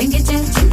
Çekici çekici